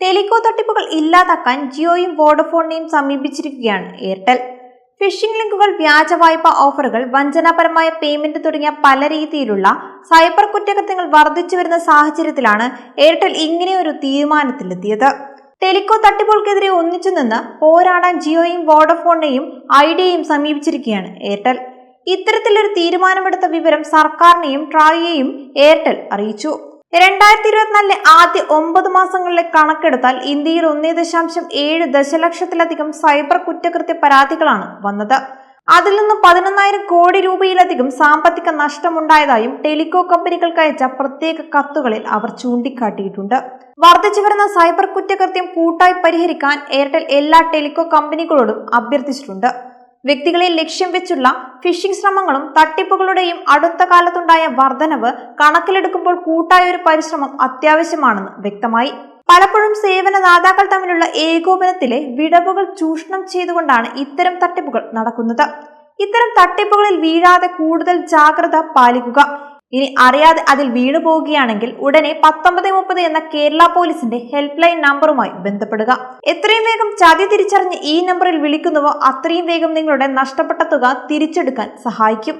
ടെലികോ തട്ടിപ്പുകൾ ഇല്ലാതാക്കാൻ ജിയോയും വോഡഫോണിനെയും സമീപിച്ചിരിക്കുകയാണ് Airtel. Phishing ലിങ്കുകൾ വ്യാജ വായ്പ ഓഫറുകൾ വഞ്ചനാപരമായ പേയ്മെന്റ് തുടങ്ങിയ പല രീതിയിലുള്ള സൈബർ കുറ്റകൃത്യങ്ങൾ വർദ്ധിച്ചു വരുന്ന സാഹചര്യത്തിലാണ് എയർടെൽ ഇങ്ങനെയൊരു തീരുമാനത്തിലെത്തിയത്. ടെലികോ തട്ടിപ്പുകൾക്കെതിരെ ഒന്നിച്ചു നിന്ന് പോരാടാൻ ജിയോയും വോഡഫോണിനെയും ഐഡിയയും സമീപിച്ചിരിക്കുകയാണ് എയർടെൽ. ഇത്തരത്തിലൊരു തീരുമാനമെടുത്ത വിവരം സർക്കാരിനെയും ട്രായിയെയും എയർടെൽ അറിയിച്ചു. രണ്ടായിരത്തി ഇരുപത്തിനാലിലെ ആദ്യ ഒമ്പത് മാസങ്ങളിലെ കണക്കെടുത്താൽ ഇന്ത്യയിൽ ഒന്നേ ദശാംശം ഏഴ് ദശലക്ഷത്തിലധികം സൈബർ കുറ്റകൃത്യ പരാതികളാണ് വന്നത്. അതിൽ നിന്ന് പതിനൊന്നായിരം കോടി രൂപയിലധികം സാമ്പത്തിക നഷ്ടമുണ്ടായതായും ടെലികോ കമ്പനികൾക്ക് അയച്ച പ്രത്യേക കത്തുകളിൽ അവർ ചൂണ്ടിക്കാട്ടിയിട്ടുണ്ട്. വർദ്ധിച്ചു വരുന്ന സൈബർ കുറ്റകൃത്യം കൂട്ടായി പരിഹരിക്കാൻ എയർടെൽ എല്ലാ ടെലികോ കമ്പനികളോടും അഭ്യർത്ഥിച്ചിട്ടുണ്ട്. വ്യക്തികളെ ലക്ഷ്യം വെച്ചുള്ള ഫിഷിംഗ് ശ്രമങ്ങളും തട്ടിപ്പുകളുടെയും അടുത്ത കാലത്തുണ്ടായ വർധനവ് കണക്കിലെടുക്കുമ്പോൾ കൂട്ടായ ഒരു പരിശ്രമം അത്യാവശ്യമാണെന്ന് വ്യക്തമായി. പലപ്പോഴും സേവനദാതാക്കൾ തമ്മിലുള്ള ഏകോപനത്തിലെ വിടവുകൾ ചൂഷണം ചെയ്തുകൊണ്ടാണ് ഇത്തരം തട്ടിപ്പുകൾ നടക്കുന്നത്. ഇത്തരം തട്ടിപ്പുകളിൽ വീഴാതെ കൂടുതൽ ജാഗ്രത പാലിക്കുക. ഇനി അറിയാതെ അതിൽ വീണു പോവുകയാണെങ്കിൽ ഉടനെ പത്തൊമ്പത് മുപ്പത് എന്ന കേരള പോലീസിന്റെ ഹെൽപ്പ് ലൈൻ നമ്പറുമായി ബന്ധപ്പെടുക. എത്രയും വേഗം ചതി തിരിച്ചറിഞ്ഞ് ഈ നമ്പറിൽ വിളിക്കുന്നുവോ അത്രയും വേഗം നിങ്ങളുടെ നഷ്ടപ്പെട്ട തുക തിരിച്ചെടുക്കാൻ സഹായിക്കും.